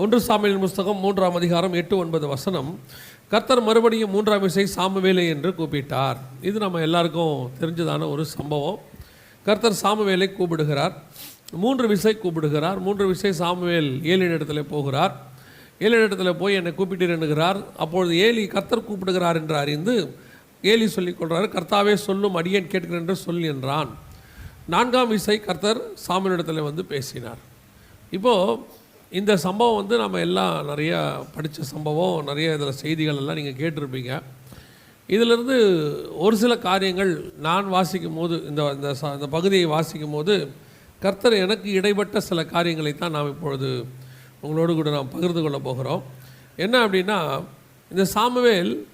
ஒன்று சாமியின் புஸ்தகம் மூன்றாம் அதிகாரம் எட்டு ஒன்பது வசனம். கர்த்தர் மறுபடியும் மூன்றாம் விசை சாமுவேலை என்று கூப்பிட்டார். இது நம்ம எல்லாருக்கும் தெரிஞ்சதான ஒரு சம்பவம். கர்த்தர் சாமுவேலை கூப்பிடுகிறார். மூன்று விசை கூப்பிடுகிறார். மூன்று விசை சாமுவேல் ஏழின் இடத்துல போகிறார். ஏழின் இடத்துல போய் என்னை கூப்பிட்டீர் என்கிறார். அப்பொழுது ஏலி கர்த்தர் கூப்பிடுகிறார் என்று அறிந்து ஏலி சொல்லிக் கொள்கிறார் கர்த்தாவே சொல்லும் அடியேன் கேட்கிறேன் என்று சொல் என்றான். நான்காம் விசை கர்த்தர் சாமுவேலிடத்தில் வந்து பேசினார். இப்போது இந்த சம்பவம் வந்து நம்ம எல்லாம் நிறைய படித்த சம்பவம் நிறைய இதில் செய்திகள் எல்லாம் நீங்கள் கேட்டிருப்பீங்க. இதிலிருந்து ஒரு சில காரியங்கள் நான் வாசிக்கும் போது இந்த இந்த ச- இந்த பகுதியை வாசிக்கும் போது கர்த்தர் எனக்கு இடைப்பட்ட சில காரியங்களை தான் நாம் இப்பொழுது உங்களோடு கூட நாம் பகிர்ந்து கொள்ள போகிறோம். என்ன அப்படின்னா இந்த சாமுவேல்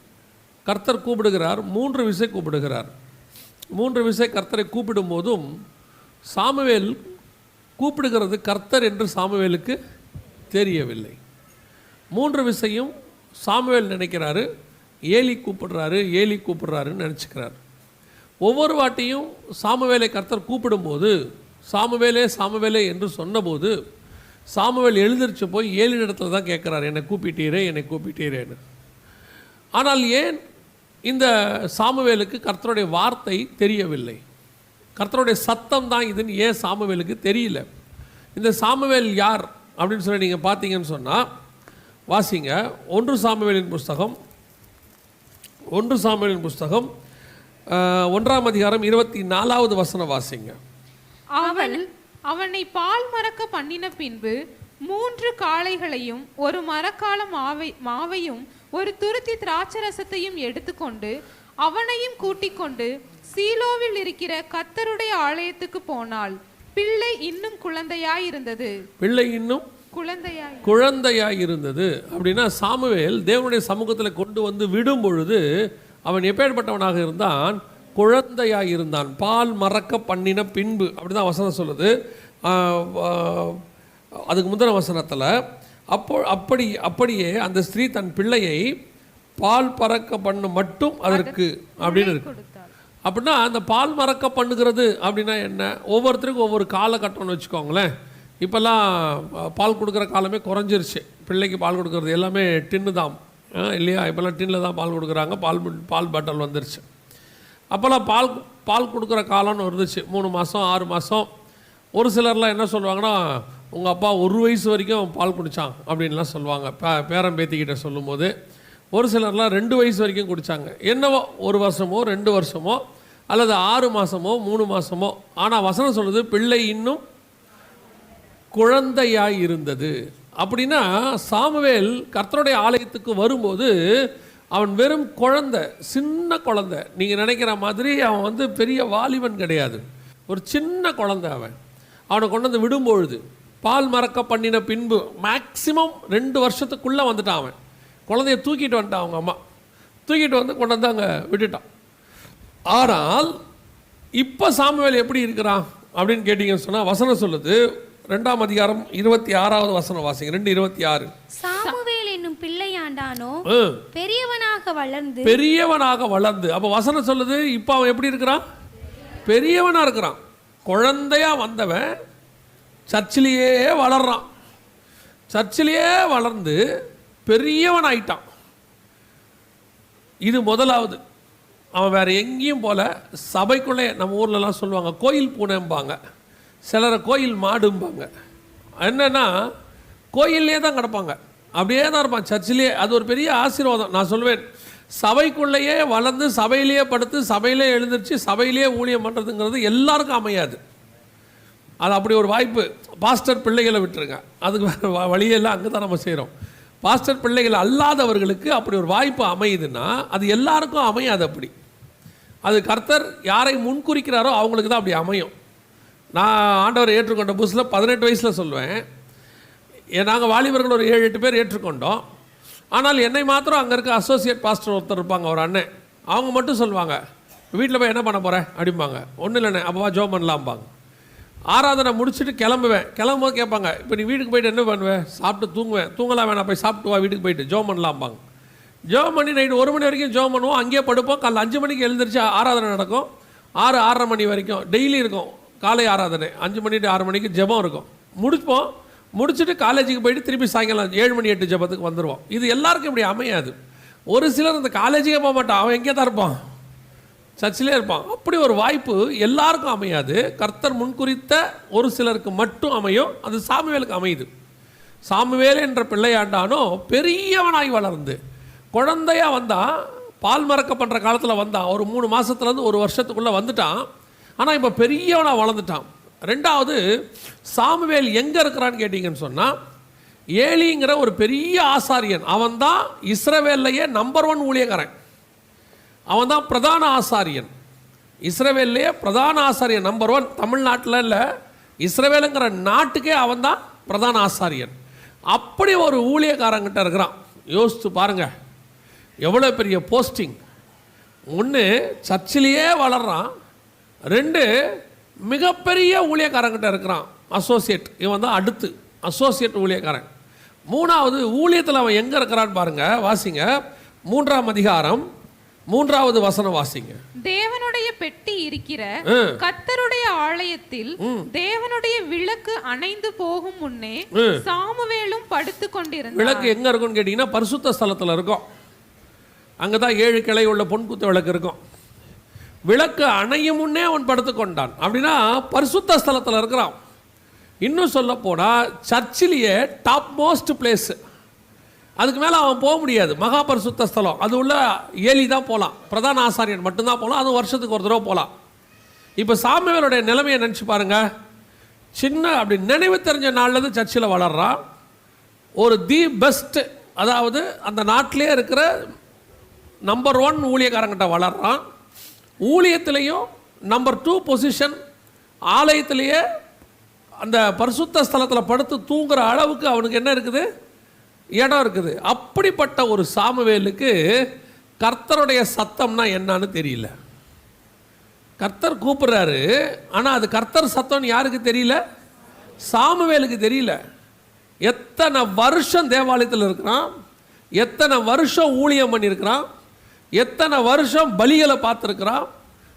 கர்த்தர் கூப்பிடுகிறார் மூன்று விசை கூப்பிடுகிறார். மூன்று விசை கர்த்தரை கூப்பிடும் போதும் சாமுவேல் கூப்பிடுகிறது கர்த்தர் என்று சாமுவேலுக்கு தெரியவில்லை. மூன்று விசையும் சாமுவேல் நினைக்கிறாரு ஏலி கூப்பிடுறாரு ஏலி கூப்பிடுறாருன்னு நினச்சிக்கிறார். ஒவ்வொரு வாட்டியும் சாமுவேலை கர்த்தர் கூப்பிடும்போது சாமுவேலே சாமுவேலே என்று சொன்னபோது சாமுவேல் எழுந்திரிச்சு போய் ஏழு இடத்துல தான் கேட்குறாரு என்னை கூப்பிட்டீரே என்னை கூப்பிட்டீரேன்னு. ஆனால் ஏன் இந்த சாமுவேலுக்கு கர்த்தருடைய வார்த்தை தெரியவில்லை? கர்த்தருடைய சத்தம் தான் இதுன்னு ஏன் சாமுவேலுக்கு தெரியல? இந்த சாமுவேல் யார்? அப்படின்னு சொல்லி நீங்கள் பார்த்தீங்கன்னு சொன்னால் வாசிங்க. ஒன்று சாமுவேலின் புஸ்தகம் ஒன்று சாமுவேலின் புஸ்தகம் ஒன்றாம் அதிகாரம் இருபத்தி நாலாவது வசனம் வாசிங்க. அவன் அவனை பால் மறக்க பண்ணின பின்பு மூன்று காளைகளையும் ஒரு மரக்கால மாவை மாவையும் ஒரு துருத்தி திராட்சரசத்தையும் எடுத்துக்கொண்டு அவனையும் கூட்டிக் கொண்டு சீலோவில் இருக்கிற கத்தருடைய ஆலயத்துக்கு போனாள். பிள்ளை இன்னும் குழந்தையாயிருந்தது. பிள்ளை இன்னும் குழந்தையாய். குழந்தையாய் இருந்தது அப்படின்னா சாமுவேல் தேவனுடைய சமூகத்தில் கொண்டு வந்து விடும் பொழுது அவன் எப்பேற்பட்டவனாக இருந்தான்? குழந்தையாய் இருந்தான் பால் மறக்க பண்ணின பின்பு. அப்படிதான் வசனம் சொல்லுது. அதுக்கு முந்தின வசனத்தில் அப்போ அப்படி அப்படியே அந்த ஸ்திரீ தன் பிள்ளையை பால் பறக்க பண்ண மட்டும் அதற்கு அப்படின்னு இருக்கு. அப்படின்னா அந்த பால் மறக்க பண்ணுகிறது அப்படின்னா என்ன? ஒவ்வொருத்தருக்கும் ஒவ்வொரு காலகட்டம்னு வச்சுக்கோங்களேன். இப்போல்லாம் பால் கொடுக்குற காலமே குறைஞ்சிருச்சு. பிள்ளைக்கு பால் கொடுக்கறது எல்லாமே டின்னு தான். இல்லையா? இப்போல்லாம் டின்னில் தான் பால் கொடுக்குறாங்க. பால் பால் பாட்டில் வந்துருச்சு. அப்போல்லாம் பால் பால் கொடுக்குற காலம்னு இருந்துச்சு மூணு மாதம் ஆறு மாதம் ஒரு சிலர்லாம் என்ன சொல்லுவாங்கன்னா உங்கள் அப்பா ஒரு வயசு வரைக்கும் பால் குடித்தான் அப்படின்லாம் சொல்லுவாங்க. பே பேரன் பேத்திக்கிட்ட சொல்லும்போது ஒரு சிலர்லாம் ரெண்டு வயசு வரைக்கும் குடித்தாங்க என்னவோ ஒரு வருஷமோ ரெண்டு வருஷமோ அல்லது ஆறு மாதமோ மூணு மாதமோ ஆனால் வசனம் சொல்லுது பிள்ளை இன்னும் குழந்தையாக இருந்தது. அப்படின்னா சாமுவேல் கர்த்தருடைய ஆலயத்துக்கு வரும்போது அவன் வெறும் குழந்த சின்ன குழந்தை. நீங்கள் நினைக்கிற மாதிரி அவன் வந்து பெரிய வாலிபன் கிடையாது. ஒரு சின்ன குழந்த அவன். அவனை கொண்டு வந்து விடும்பொழுது பால் மறக்க பண்ணின பின்பு மேக்சிமம் ரெண்டு வருஷத்துக்குள்ளே வந்துட்டான் அவன். குழந்தைய தூக்கிட்டு வந்துட்டான் அவங்க அம்மா. தூக்கிட்டு வந்து கொண்டு வந்து அங்கே விட்டுட்டான். ஆனால் இப்போ சாமுவேல் எப்படி இருக்கிறான் அப்படின்னு கேட்டிங்கன்னு சொன்னால் வசனம் சொல்லுது. ரெண்டாம் அதிகாரம் இருபத்தி ஆறாவது வசனம் வாசிங்க. ரெண்டு இருபத்தி ஆறு. சாமுவேல் என்னும் பிள்ளையாண்டானோ பெரியவனாக வளர்ந்து பெரியவனாக வளர்ந்து. அப்போ வசனம் சொல்லுது இப்போ அவன் எப்படி இருக்கிறான்? பெரியவனாக இருக்கிறான். குழந்தையா வந்தவன் சர்ச்சிலேயே வளர்றான். சர்ச்சிலேயே வளர்ந்து பெரியவன் ஆயிட்டான் இது முதலாவது. அவன் வேறு எங்கேயும் போல சபைக்குள்ளே நம்ம ஊர்லலாம் சொல்லுவாங்க கோயில் பூனைம்பாங்க. சிலரை கோயில் மாடும்பாங்க. என்னென்னா கோயிலே தான் கிடப்பாங்க. அப்படியே தான் இருப்பான். சர்ச்சிலேயே அது ஒரு பெரிய ஆசீர்வாதம். நான் சொல்வேன் சபைக்குள்ளேயே வளர்ந்து சபையிலேயே படுத்து சபையிலே எழுந்திருச்சு சபையிலேயே ஊழியம் பண்ணுறதுங்கிறது எல்லாருக்கும் அமையாது. அது அப்படி ஒரு வாய்ப்பு. பாஸ்டர் பிள்ளைகளை விட்டுருங்க. அதுக்கு வேறு வ- வழியெல்லாம் அங்கே தான் நம்ம செய்கிறோம் பாஸ்டர் பிள்ளைகள் அல்லாதவர்களுக்கு அப்படி ஒரு வாய்ப்பு அமையுதுன்னா அது எல்லாருக்கும் அமையாது அப்படி. அது கர்த்தர் யாரை முன்குறிக்கிறாரோ அவங்களுக்கு தான் அப்படி அமையும். நான் ஆண்டவர் ஏற்றுக்கொண்ட புதுசில் பதினெட்டு வயசில் சொல்லுவேன். நாங்கள் வாலிபர்கள் ஒரு ஏழு எட்டு பேர் ஏற்றுக்கொண்டோம். ஆனால் என்னை மாத்திரம் அங்கே இருக்க அசோசியேட் பாஸ்டர் ஒருத்தர் இருப்பாங்க ஒரு அண்ணன். அவங்க மட்டும் சொல்லுவாங்க வீட்டில் போய் என்ன பண்ண போகிறேன் அப்படிம்பாங்க. ஒன்றும் இல்லைண்ணே அப்போவா ஜோ பண்ணலாம்பாங்க. ஆராதனை முடிச்சுட்டு கிளம்புவேன். கிளம்பும்போது கேட்பாங்க இப்போ நீ வீட்டுக்கு போயிட்டு என்ன பண்ணுவேன் சாப்பிட்டு தூங்குவேன். தூங்கலாம் வேணாம் போய் சாப்பிட்டு வா வீட்டுக்கு போயிட்டு ஜோ பண்ணலாம்பாங்க. ஜோம் பண்ணி நைட்டு ஒரு மணி வரைக்கும் ஜோம் பண்ணுவோம். அங்கேயே படுப்போம். காலைல அஞ்சு மணிக்கு எழுந்திரிச்சு ஆராதனை நடக்கும். ஆறு ஆறரை மணி வரைக்கும். டெய்லி இருக்கும். காலை ஆராதனை. அஞ்சு மணி ஆறு மணிக்கு ஜெபம் இருக்கும். முடிப்போம். முடிச்சுட்டு காலேஜுக்கு போயிட்டு திருப்பி சாயங்காலம் ஏழு மணி எட்டு ஜபத்துக்கு வந்துடுவோம் இது எல்லாருக்கும் இப்படி அமையாது. ஒரு சிலர் இந்த காலேஜுக்கே போக மாட்டான் அவன் எங்கே தான் இருப்பான். சர்ச்சிலே இருப்பான். அப்படி ஒரு வாய்ப்பு எல்லாருக்கும் அமையாது. கர்த்தர் முன்குறித்த ஒரு சிலருக்கு மட்டும் அமையும். அது சாமுவேலுக்கு அமையுது. சாமுவேல் என்ற பிள்ளையாண்டானோ பெரியவனாய் வளர்ந்து குழந்தையா வந்தான் பால் மறக்க பண்ணுற காலத்தில் வந்தான் ஒரு மூணு மாதத்துலேருந்து ஒரு வருஷத்துக்குள்ளே வந்துட்டான். ஆனால் இப்போ பெரியவனாக வளர்ந்துட்டான். ரெண்டாவது சாமுவேல் எங்கே இருக்கிறான்னு கேட்டிங்கன்னு சொன்னால் ஏலிங்கிற ஒரு பெரிய ஆசாரியன். அவன் தான் இஸ்ரவேல்லையே நம்பர் ஒன் ஊழியக்காரன். அவன் தான் பிரதான ஆசாரியன். இஸ்ரவேல்லையே பிரதான ஆசாரியன் நம்பர் ஒன் தமிழ்நாட்டில் இல்லை இஸ்ரவேலுங்கிற நாட்டுக்கே அவன் தான் பிரதான ஆசாரியன். அப்படி ஒரு ஊழியக்காரங்கிட்ட இருக்கிறான். யோசித்து பாருங்கள் எவ்வளோ பெரிய போஸ்டிங் ஒன்று சர்ச்சிலேயே வளர்றான். ரெண்டு மிகப்பெரிய ஊழியக்காரங்கிட்ட இருக்கிறான். அசோசியேட் இவன் தான் அடுத்து. அசோசியேட் ஊழியக்காரன். மூணாவது ஊழியத்தில் அவன் எங்கே இருக்கிறான்னு பாருங்க வாசிங்க. மூன்றாம் அதிகாரம் மூன்றாவது வசனம் வாசிங்க. தேவனுடைய பெட்டி இருக்கிற ஆ. கர்த்தருடைய ஆலயத்தில் தேவனுடைய விளக்கு அணைந்து போகும் முன்னே சாமுவேலும் படுத்து கொண்டிருந்தார் விளக்கு எங்கே இருக்கும்னு கேட்டிங்கன்னா பரிசுத்த ஸ்தலத்தில் இருக்கும். அங்கே தான் ஏழு கிளை உள்ள பொன்குத்த விளக்கு இருக்கும். விளக்கு அணையும் முன்னே அவன் படுத்துக்கொண்டான் அப்படின்னா பரிசுத்த ஸ்தலத்தில் இருக்கிறான். இன்னும் சொல்ல போனால் சர்ச்சிலேயே டாப் மோஸ்ட் பிளேஸு அதுக்கு மேலே அவன் போக முடியாது. மகா பரிசுத்த ஸ்தலம். அது உள்ள ஏலி தான் போகலாம் பிரதான ஆசாரியன் மட்டும்தான் போகலாம் அதுவும் வருஷத்துக்கு ஒரு தடவை போகலாம் இப்போ சாமியவருடைய நிலைமையை நினச்சி பாருங்கள் சின்ன அப்படி நினைவு தெரிஞ்ச நாள்லேருந்து சர்ச்சில் வளர்றான். ஒரு தி பெஸ்ட் அதாவது அந்த நாட்டிலே இருக்கிற நம்பர் ஒன் ஊழியக்காரங்கிட்ட வளர்றான். ஊழியத்திலையும் நம்பர் டூ பொசிஷன் ஆலயத்திலேயே அந்த பரிசுத்த ஸ்தலத்தில் படுத்து தூங்குற அளவுக்கு அவனுக்கு என்ன இருக்குது? இடம் இருக்குது. அப்படிப்பட்ட ஒரு சாமுவேலுக்கு கர்த்தருடைய சத்தம்னா என்னன்னு தெரியல. கர்த்தர் கூப்பிடுறாரு. ஆனால் அது கர்த்தர் சத்தம்னு யாருக்கு தெரியல? சாமுவேலுக்கு தெரியல. எத்தனை வருஷம் தேவாலயத்தில் இருக்கிறான்? எத்தனை வருஷம் ஊழியம் பண்ணியிருக்கிறான்? எத்தனை வருஷம் பலிகளை பார்த்துருக்குறான்?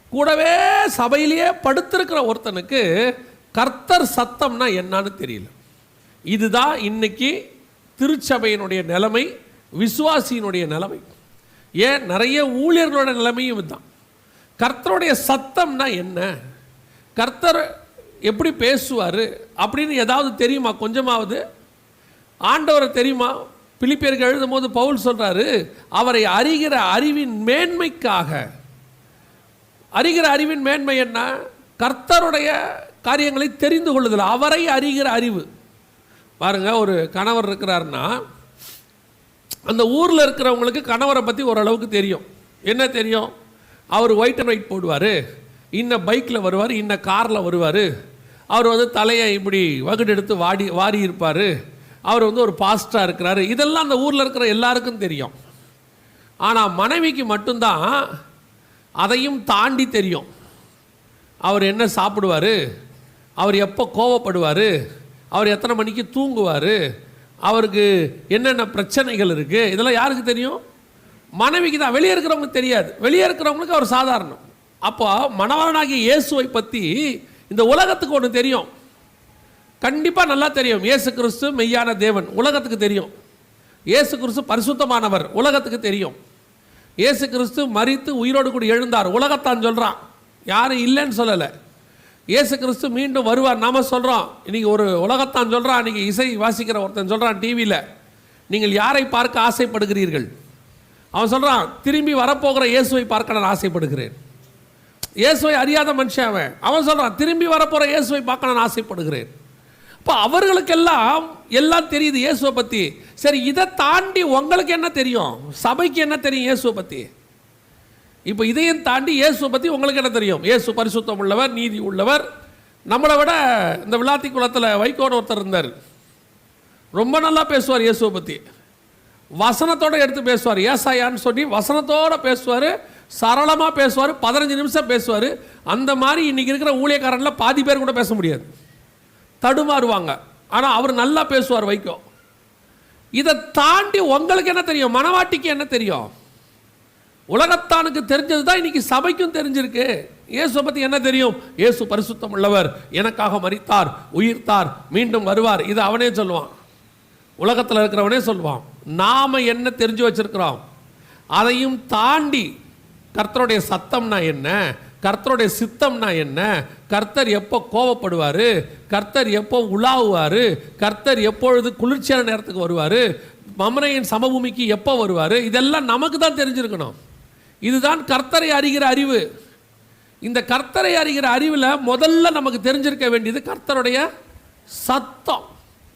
கூடவே சபையிலேயே படுத்திருக்கிற ஒருத்தனுக்கு கர்த்தர் சத்தம்னா என்னன்னு தெரியல. இதுதான் இன்னைக்கு திருச்சபையினுடைய நிலைமை விசுவாசியினுடைய நிலைமை. ஏன்? நிறைய ஊழியர்களோட நிலைமையும் இதுதான். கர்த்தருடைய சத்தம்னா என்ன? கர்த்தர் எப்படி பேசுவார்? அப்படின்னு ஏதாவது தெரியுமா? கொஞ்சமாவது? ஆண்டவரை தெரியுமா? பிலிப்பியர்கள் எழுதும் போது பவுல் சொல்கிறாரு அவரை அறிகிற அறிவின் மேன்மைக்காக. அறிகிற அறிவின் மேன்மை என்ன? கர்த்தருடைய காரியங்களை தெரிந்து கொள்ளுதல் அவரை அறிகிற அறிவு. பாருங்க ஒரு கணவர் இருக்கிறாருன்னா அந்த ஊரில் இருக்கிறவங்களுக்கு கணவரை பற்றி ஓரளவுக்கு தெரியும். என்ன தெரியும்? அவர் ஒயிட் அண்ட் ஒயிட் போடுவார் இன்ன பைக்கில் வருவார் இன்ன காரில் வருவார். அவர் வந்து தலையை இப்படி வகுடு எடுத்து வாடி வாரி இருப்பார் அவர் வந்து ஒரு பாஸ்டாக இருக்கிறாரு. இதெல்லாம் அந்த ஊரில் இருக்கிற எல்லாருக்கும் தெரியும். ஆனால் மனைவிக்கு மட்டும்தான் அதையும் தாண்டி தெரியும். அவர் என்ன சாப்பிடுவார்? அவர் எப்போ கோவப்படுவார்? அவர் எத்தனை மணிக்கு தூங்குவார்? அவருக்கு என்னென்ன பிரச்சனைகள் இருக்குது இதெல்லாம் யாருக்கு தெரியும்? மனைவிக்கு தான். வெளியே இருக்கிறவங்களுக்கு தெரியாது. வெளியே இருக்கிறவங்களுக்கு அவர் சாதாரணம். அப்போ மணவரனாகிய இயேசுவை பற்றி இந்த உலகத்துக்கு ஒன்று தெரியும். கண்டிப்பாக நல்லா தெரியும். இயேசு கிறிஸ்து மெய்யான தேவன். உலகத்துக்கு தெரியும். இயேசு கிறிஸ்து பரிசுத்தமானவர். உலகத்துக்கு தெரியும். இயேசு கிறிஸ்து மறித்து உயிரோடு கூட எழுந்தார். உலகத்தான் சொல்கிறான் யாரும் இல்லைன்னு சொல்லலை. இயேசு கிறிஸ்து மீண்டும் வருவார். நாம் சொல்கிறோம் இன்றைக்கி ஒரு உலகத்தான் சொல்கிறான் இன்றைக்கி இசை வாசிக்கிற ஒருத்தன் சொல்கிறான் டிவியில் நீங்கள் யாரை பார்க்க ஆசைப்படுகிறீர்கள்? அவன் சொல்கிறான் திரும்பி வரப்போகிற இயேசுவை பார்க்க நான் ஆசைப்படுகிறேன். இயேசுவை அறியாத மனுஷன் அவன். அவன் சொல்கிறான் திரும்பி வரப்போகிற இயேசுவை பார்க்க நான் ஆசைப்படுகிறேன். அப்போ அவர்களுக்கெல்லாம் எல்லாம் தெரியுது இயேசுவை பற்றி சரி இதை தாண்டி உங்களுக்கு என்ன தெரியும்? சபைக்கு என்ன தெரியும் இயேசுவை பற்றி இப்போ இதையும் தாண்டி இயேசுவை பற்றி உங்களுக்கு என்ன தெரியும்? இயேசு பரிசுத்தம் உள்ளவர் நீதி உள்ளவர். நம்மளை விட இந்த விளாத்தி குளத்தில் வைகோன்னு ஒருத்தர் இருந்தார். ரொம்ப நல்லா பேசுவார் இயேசுவை பற்றி வசனத்தோடு எடுத்து பேசுவார். ஏசாயான்னு சொல்லி வசனத்தோடு பேசுவார். சரளமாக பேசுவார். பதினஞ்சு நிமிஷம் பேசுவார். அந்த மாதிரி இன்றைக்கி இருக்கிற ஊழியக்காரனில் பாதி பேர் கூட பேச முடியாது. தடுமாறுவாங்க. ஆனால் அவர் நல்லா பேசுவார் வைகோ. இதை தாண்டி உங்களுக்கு என்ன தெரியும்? மனவாட்டிக்கு என்ன தெரியும்? உலகத்தானுக்கு தெரிஞ்சது தான் இன்னைக்கு சபைக்கும் தெரிஞ்சிருக்கு. இயேசுவை பற்றி என்ன தெரியும்? இயேசு பரிசுத்தம் உள்ளவர் எனக்காக மறித்தார் உயிர்த்தார் மீண்டும் வருவார். இது அவனே சொல்லுவான். உலகத்தில் இருக்கிறவனே சொல்லுவான். நாம் என்ன தெரிஞ்சு வச்சிருக்கிறோம்? அதையும் தாண்டி கர்த்தருடைய சத்தம்னா என்ன? கர்த்தருடைய சித்தம்னா என்ன? கர்த்தர் எப்போ கோவப்படுவார் கர்த்தர் எப்போ உலாவுவார்? கர்த்தர் எப்பொழுது குளிர்ச்சியான நேரத்துக்கு வருவார்? மமனையின் சமபூமிக்கு எப்போ வருவார்? இதெல்லாம் நமக்கு தான் தெரிஞ்சிருக்கணும். இதுதான் கர்த்தரை அறிகிற அறிவு. இந்த கர்த்தரை அறிகிற அறிவில் முதல்ல நமக்கு தெரிஞ்சிருக்க வேண்டியது கர்த்தருடைய சத்தம்.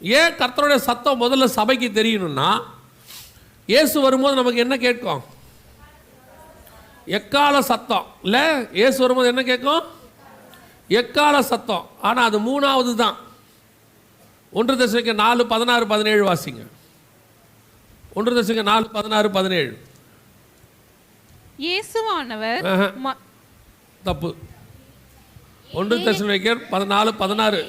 ஏன் கர்த்தருடைய சத்தம் முதல்ல சபைக்கு தெரியணும்னா இயேசு வரும்போது நமக்கு என்ன கேட்கும்? எக்கால சத்தம்? இல்லை இயேசு வரும்போது என்ன கேட்கும்? எக்கால சத்தம்? ஆனால் அது மூணாவது தான் ஒன்று தசைக்கு நாலு பதினாறு பதினேழு வாசிங்க. ஒன்று தசைக்கு நாலு பதினாறு பதினேழு. இயேசுவானவர் தப்பு. ஒன்று தசைக்கர் பதினாலு பதினாறு.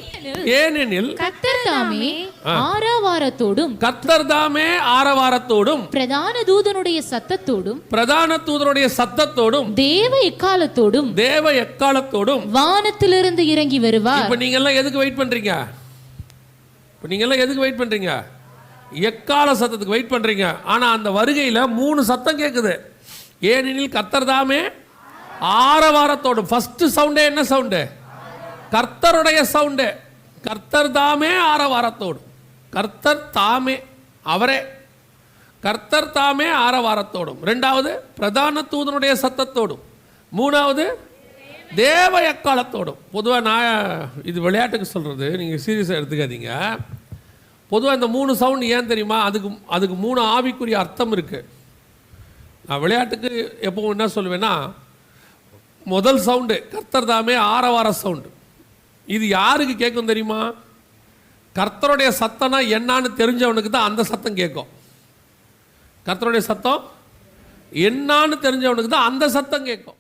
ஏனெனில் கர்த்தர் தாமே ஆராவாரத்தோடும் கர்த்தர் தாமே ஆரவாரத்தோடும் பிரதான தூதனுடைய சத்தத்தோடும் பிரதான தூதருடைய சத்தத்தோடும் தேவ எக்காலத்தோடும் தேவ எக்காலத்தோடும். வானத்திலிருந்து இறங்கி வருவார். இப்போ நீங்க எல்லாம் எதுக்கு வெயிட் பண்றீங்க? இப்போ நீங்க எல்லாம் எதுக்கு வெயிட் பண்றீங்க? எக்கால சத்தத்துக்கு வெயிட் பண்றீங்க? ஆனா அந்த வருகையில மூணு சத்தம் கேட்குது ஏனெனில் கர்த்தர் தாமே ஆரவாரத்தோடும் ஃபர்ஸ்ட் சவுண்டே என்ன சவுண்டு கர்த்தருடைய சவுண்டு கர்த்தர் தாமே ஆரவாரத்தோடும் கர்த்தர் தாமே அவரே. கர்த்தர் தாமே ஆரவாரத்தோடும். ரெண்டாவது பிரதான தூதனுடைய சத்தத்தோடும். மூணாவது தேவ எக்காலத்தோடும். பொதுவாக நான் இது விளையாட்டுக்கு சொல்கிறது நீங்கள் சீரியஸாக எடுத்துக்காதீங்க. பொதுவாக இந்த மூணு சவுண்ட் ஏன் தெரியுமா? அதுக்கு அதுக்கு மூணு ஆவிக்குரிய அர்த்தம் இருக்குது நான் விளையாட்டுக்கு எப்போவும் என்ன சொல்லுவேன்னா முதல் சவுண்டு. கர்த்தர் தாமே ஆரவார சவுண்டு. இது யாருக்கு கேட்கும் தெரியுமா? கர்த்தருடைய சத்தம்னா என்னான்னு தெரிஞ்சவனுக்கு தான் அந்த சத்தம் கேட்கும். கர்த்தருடைய சத்தம் என்னான்னு தெரிஞ்சவனுக்கு தான் அந்த சத்தம் கேட்கும்.